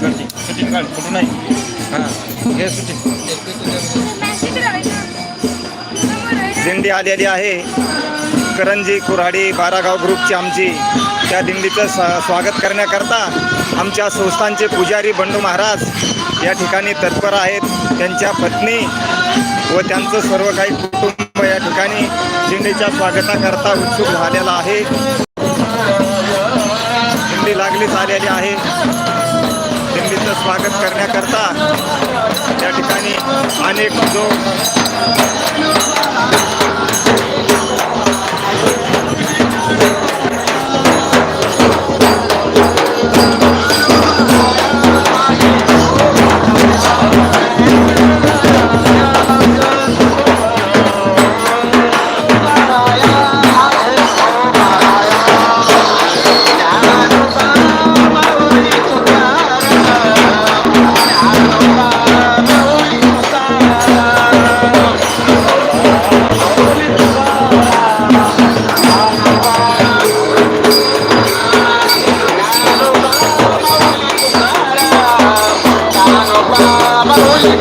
तिकडची. शूटिंग काढ कुठं नाही. हां हे शूटिंग दिंडी आलेली आहे. करंजी कुऱ्हाडी बारागाव ग्रुपची आमची. त्या दिंडीचं स- स्वागत करण्याकरता आमच्या संस्थांचे पुजारी बंडू महाराज या ठिकाणी तत्पर आहेत. त्यांच्या पत्नी व त्यांचं सर्व काही कुटुंब या ठिकाणी दिंडीच्या स्वागताकरता उत्सुक झालेला आहे. दिंडी लागलीच आलेली आहे. त्यांचं स्वागत करण्याकरता या ठिकाणी अनेक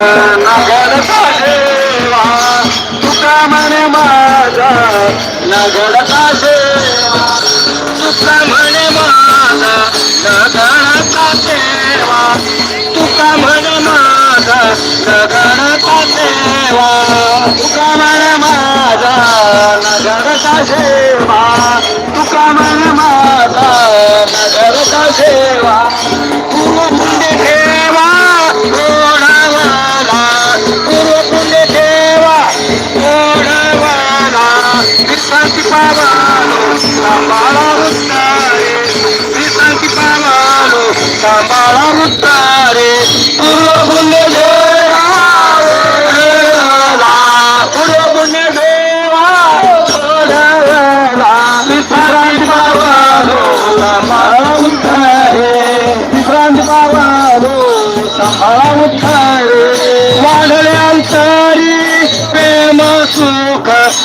न सेवा तुका म्हणे माझा न सेवा तुका म्हणे माझा न सेवा तुका म्हणे माझा न सेवा तुका म्हणे माझा न सेवा तुका म्हणे माझा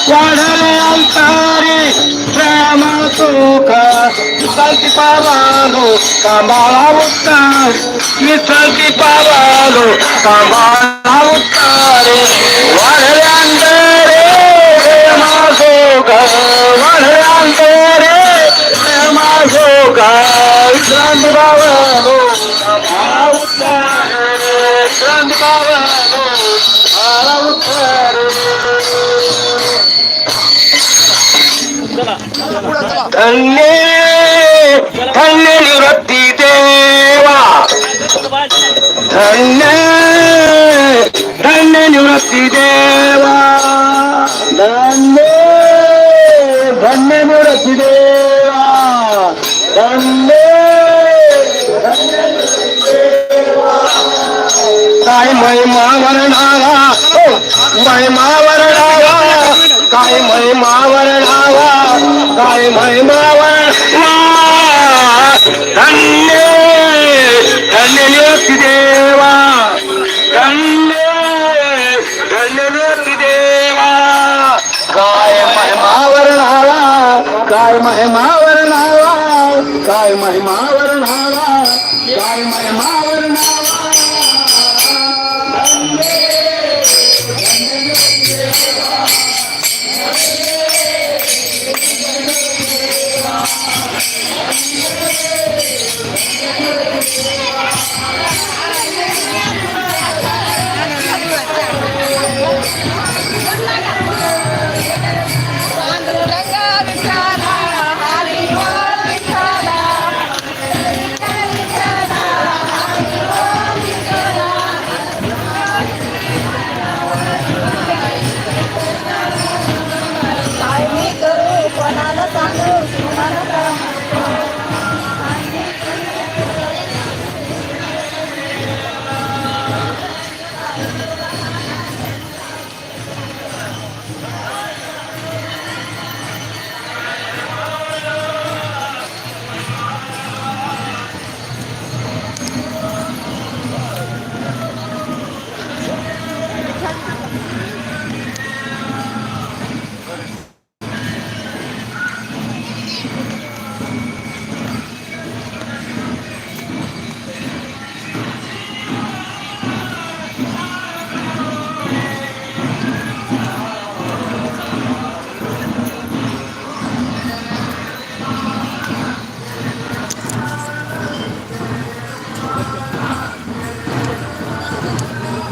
सुख वाढले अंतरी प्रेम सुख विसंती पावालो सांभाळा उत्तर विसंती पावालो सांभाळा I know. काय महिमा वर्णावा काय महिमा वर्णावा काय महिमा वर्णावा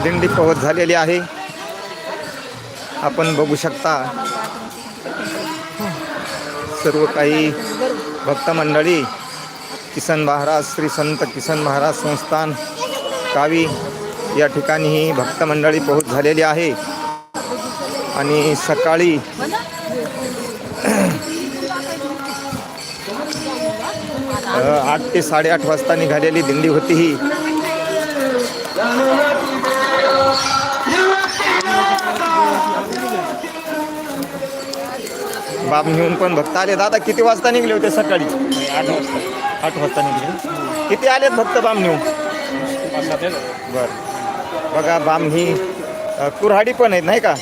दिंडी पोहोच झालेली आहे. आपण बघू शकता. सर्व काही भक्त मंडळी किसन महाराज श्री संत किसन महाराज संस्थान कावी या ठिकाणी ही भक्त मंडळी पोहोच झालेली आहे. आणि सकाळी आठ ते साडेआठ वाजता निघालेली दिंडी होती ही बाब घेऊन पण भक्त आले दादा किती वाजता निघले होते सकाळी? आठ वाजता. आठ वाजता निघले. किती आलेत भक्त बाम घेऊन बर. बघा बाम ही अ, कुऱ्हाडी पण आहेत नाही का?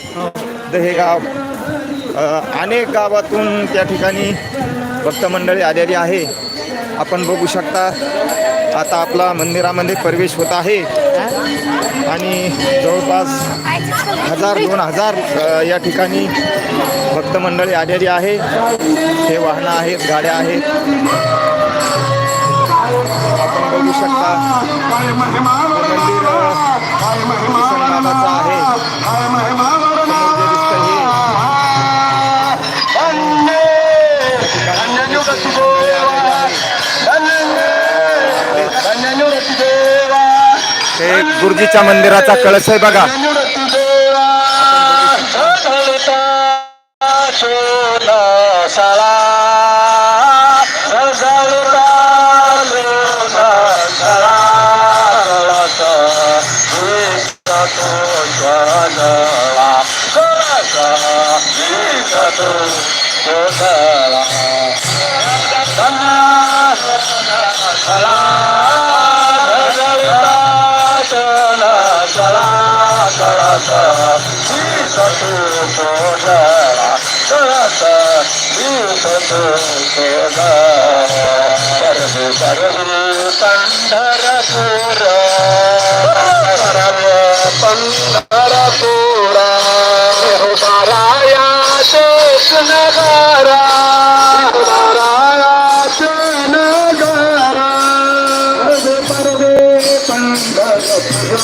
दहेगाव. अनेक गावातून त्या ठिकाणी भक्त मंडळी आलेली आहे. आपण बघू शकता आता आपला मंदिरामध्ये प्रवेश होत आहे. आणि जवळपास हजार दोन हजार या ठिकाणी भक्त मंडळी आलेली आहे. हे वाहनं आहेत गाड्या आहेत. आपण बघू शकता. आहे हे गुरुजीच्या मंदिराचा कळस आहे बघा. సరసు సరసు పండరపూరా పండరపూరా సారాయా చేసినగారా పండరపూరా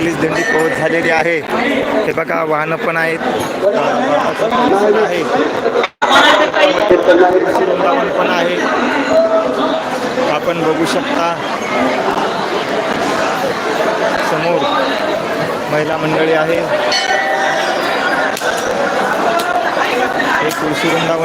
लागलीच दिंडी पोहोच झालेली आहे. हे बघा वाहनं पण आहेत. वृंदावन पण आहे. आपण बघू शकता. समोर महिला मंडळी आहे. हे तुळशी वृंदावन